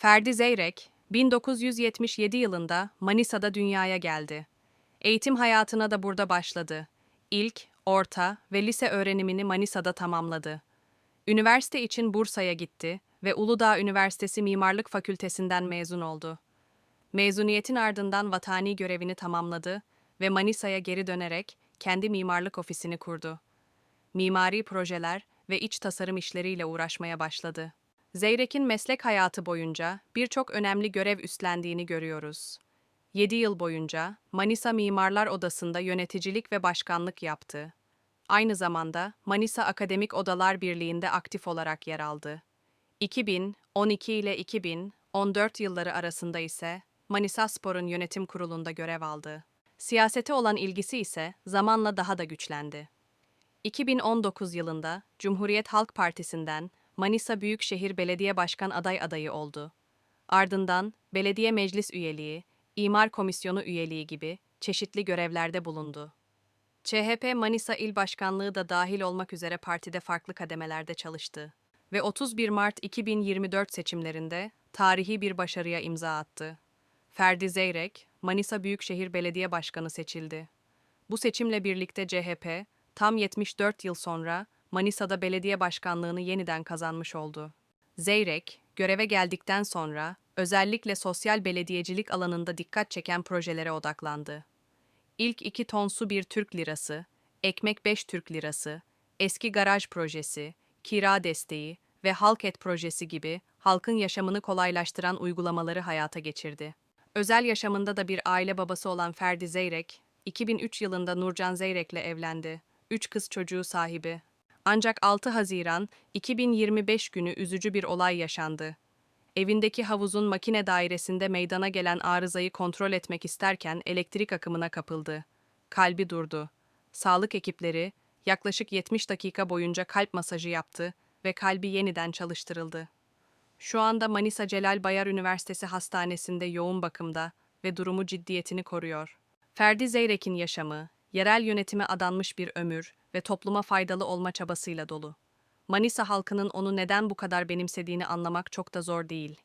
Ferdi Zeyrek, 1977 yılında Manisa'da dünyaya geldi. Eğitim hayatına da burada başladı. İlk, orta ve lise öğrenimini Manisa'da tamamladı. Üniversite için Bursa'ya gitti ve Uludağ Üniversitesi Mimarlık Fakültesinden mezun oldu. Mezuniyetin ardından vatani görevini tamamladı ve Manisa'ya geri dönerek kendi mimarlık ofisini kurdu. Mimari projeler ve iç tasarım işleriyle uğraşmaya başladı. Zeyrek'in meslek hayatı boyunca birçok önemli görev üstlendiğini görüyoruz. 7 yıl boyunca Manisa Mimarlar Odası'nda yöneticilik ve başkanlık yaptı. Aynı zamanda Manisa Akademik Odalar Birliği'nde aktif olarak yer aldı. 2012 ile 2014 yılları arasında ise Manisa Spor'un yönetim kurulunda görev aldı. Siyasete olan ilgisi ise zamanla daha da güçlendi. 2019 yılında Cumhuriyet Halk Partisi'nden Manisa Büyükşehir Belediye Başkan aday adayı oldu. Ardından belediye meclis üyeliği, imar komisyonu üyeliği gibi çeşitli görevlerde bulundu. CHP Manisa İl Başkanlığı da dahil olmak üzere partide farklı kademelerde çalıştı ve 31 Mart 2024 seçimlerinde tarihi bir başarıya imza attı. Ferdi Zeyrek, Manisa Büyükşehir Belediye Başkanı seçildi. Bu seçimle birlikte CHP, tam 74 yıl sonra Manisa'da belediye başkanlığını yeniden kazanmış oldu. Zeyrek, göreve geldikten sonra özellikle sosyal belediyecilik alanında dikkat çeken projelere odaklandı. İlk iki ton su bir Türk lirası, ekmek 5 Türk lirası, eski garaj projesi, kira desteği ve halk et projesi gibi halkın yaşamını kolaylaştıran uygulamaları hayata geçirdi. Özel yaşamında da bir aile babası olan Ferdi Zeyrek, 2003 yılında Nurcan Zeyrek'le evlendi. Üç kız çocuğu sahibi. Ancak 6 Haziran 2025 günü üzücü bir olay yaşandı. Evindeki havuzun makine dairesinde meydana gelen arızayı kontrol etmek isterken elektrik akımına kapıldı. Kalbi durdu. Sağlık ekipleri yaklaşık 70 dakika boyunca kalp masajı yaptı ve kalbi yeniden çalıştırıldı. Şu anda Manisa Celal Bayar Üniversitesi Hastanesi'nde yoğun bakımda ve durumu ciddiyetini koruyor. Ferdi Zeyrek'in yaşamı, yerel yönetime adanmış bir ömür ve topluma faydalı olma çabasıyla dolu. Manisa halkının onu neden bu kadar benimsediğini anlamak çok da zor değil.